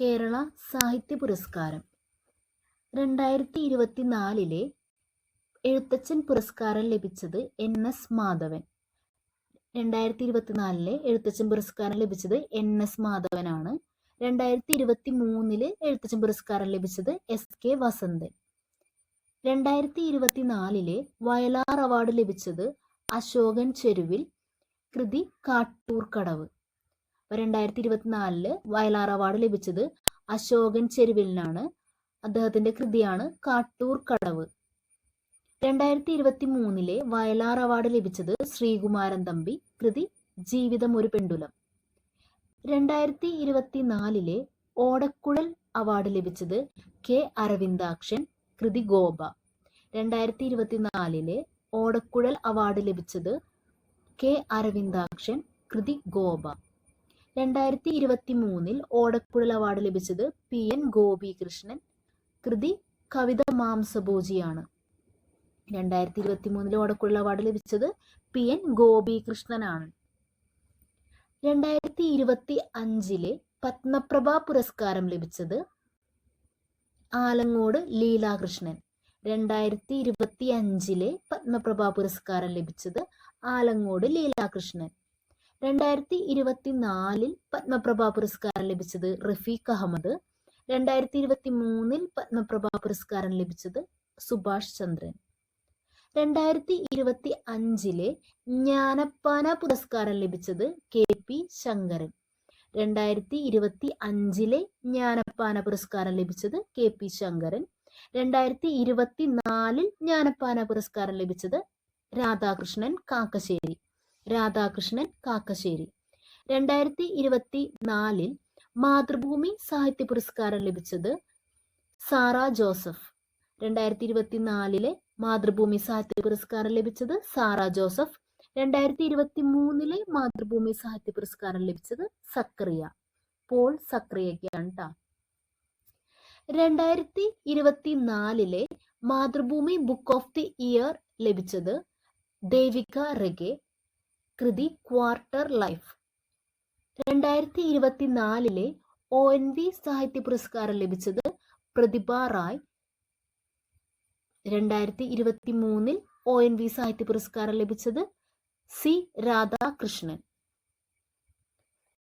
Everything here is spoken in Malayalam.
കേരള സാഹിത്യ പുരസ്കാരം. രണ്ടായിരത്തി ഇരുപത്തിനാലിലെ എഴുത്തച്ഛൻ പുരസ്കാരം ലഭിച്ചത് എൻ. എസ്. മാധവൻ. രണ്ടായിരത്തി ഇരുപത്തിനാലിലെ എഴുത്തച്ഛൻ പുരസ്കാരം ലഭിച്ചത് എൻ. എസ്. മാധവനാണ്. രണ്ടായിരത്തി ഇരുപത്തി മൂന്നിൽ എഴുത്തച്ഛൻ പുരസ്കാരം ലഭിച്ചത് എസ്. കെ. വസന്തൻ. രണ്ടായിരത്തി ഇരുപത്തിനാലിലെ വയലാർ അവാർഡ് ലഭിച്ചത് അശോകൻ ചെരുവിൽ കൃതി കാട്ടൂർ കടവ് അപ്പൊ രണ്ടായിരത്തി ഇരുപത്തിനാലിൽ വയലാർ അവാർഡ് ലഭിച്ചത് അശോകൻ ചെരുവിലിനാണ്. അദ്ദേഹത്തിന്റെ കൃതിയാണ് കാട്ടൂർ കടവ്. രണ്ടായിരത്തി ഇരുപത്തി മൂന്നിലെ വയലാർ അവാർഡ് ലഭിച്ചത് ശ്രീകുമാരൻ തമ്പി കൃതി ജീവിതം ഒരു പെണ്ടുലം. രണ്ടായിരത്തി ഇരുപത്തിനാലിലെ ഓടക്കുഴൽ അവാർഡ് ലഭിച്ചത് കെ അരവിന്ദാക്ഷൻ കൃതി ഗോപ. രണ്ടായിരത്തി ഇരുപത്തിനാലിലെ ഓടക്കുഴൽ അവാർഡ് ലഭിച്ചത് കെ അരവിന്ദാക്ഷൻ കൃതി ഗോപ. രണ്ടായിരത്തി ഇരുപത്തി മൂന്നിൽ ഓടക്കുഴൽ അവാർഡ് ലഭിച്ചത് പി എൻ ഗോപികൃഷ്ണൻ. കൃതി കവിത മാംസഭോജിയാണ്. രണ്ടായിരത്തി ഇരുപത്തി മൂന്നിൽ ഓടക്കുഴൽ അവാർഡ് ലഭിച്ചത് പി എൻ ഗോപികൃഷ്ണനാണ്. രണ്ടായിരത്തി ഇരുപത്തി അഞ്ചിലെ പത്മപ്രഭ പുരസ്കാരം ലഭിച്ചത് ആലങ്ങോട് ലീലാകൃഷ്ണൻ. രണ്ടായിരത്തി ഇരുപത്തി അഞ്ചിലെ പത്മപ്രഭ പുരസ്കാരം ലഭിച്ചത് ആലങ്ങോട് ലീലാകൃഷ്ണൻ. രണ്ടായിരത്തി ഇരുപത്തിനാലിൽ പത്മപ്രഭ പുരസ്കാരം ലഭിച്ചത് റഫീഖ് അഹമ്മദ്. രണ്ടായിരത്തി ഇരുപത്തി മൂന്നിൽ പത്മപ്രഭ പുരസ്കാരം ലഭിച്ചത് സുഭാഷ് ചന്ദ്രൻ. രണ്ടായിരത്തി ഇരുപത്തി അഞ്ചിലെ ജ്ഞാനപ്പാന പുരസ്കാരം ലഭിച്ചത് കെ പി ശങ്കരൻ. രണ്ടായിരത്തി ഇരുപത്തി അഞ്ചിലെ ജ്ഞാനപ്പാന പുരസ്കാരം ലഭിച്ചത് കെ പി ശങ്കരൻ. രണ്ടായിരത്തി ഇരുപത്തി നാലിൽ ജ്ഞാനപ്പാന പുരസ്കാരം ലഭിച്ചത് രാധാകൃഷ്ണൻ കാക്കശ്ശേരി. രാധാകൃഷ്ണൻ കാക്കശ്ശേരി. രണ്ടായിരത്തി ഇരുപത്തി നാലിൽ മാതൃഭൂമി സാഹിത്യ പുരസ്കാരം ലഭിച്ചത് സാറ ജോസഫ്. രണ്ടായിരത്തി ഇരുപത്തിനാലിലെ മാതൃഭൂമി സാഹിത്യ പുരസ്കാരം ലഭിച്ചത് സാറ ജോസഫ്. രണ്ടായിരത്തി ഇരുപത്തി മൂന്നിലെ മാതൃഭൂമി സാഹിത്യ പുരസ്കാരം ലഭിച്ചത് സക്രിയ. പോൾ സക്രിയക്കാണ് ട്ടാ. രണ്ടായിരത്തി ഇരുപത്തിനാലിലെ Mathrubhumi book of the year ലഭിച്ചത് ദേവിക റെഗെ. കൃതി ക്വാർട്ടർ ലൈഫ്. രണ്ടായിരത്തി ഇരുപത്തിനാലിലെ ഒ എൻ വി സാഹിത്യ പുരസ്കാരം ലഭിച്ചത് പ്രതിഭ റായ്. രണ്ടായിരത്തി ഇരുപത്തി മൂന്നിൽ ഒ എൻ വി സാഹിത്യ പുരസ്കാരം ലഭിച്ചത് സി രാധാകൃഷ്ണൻ.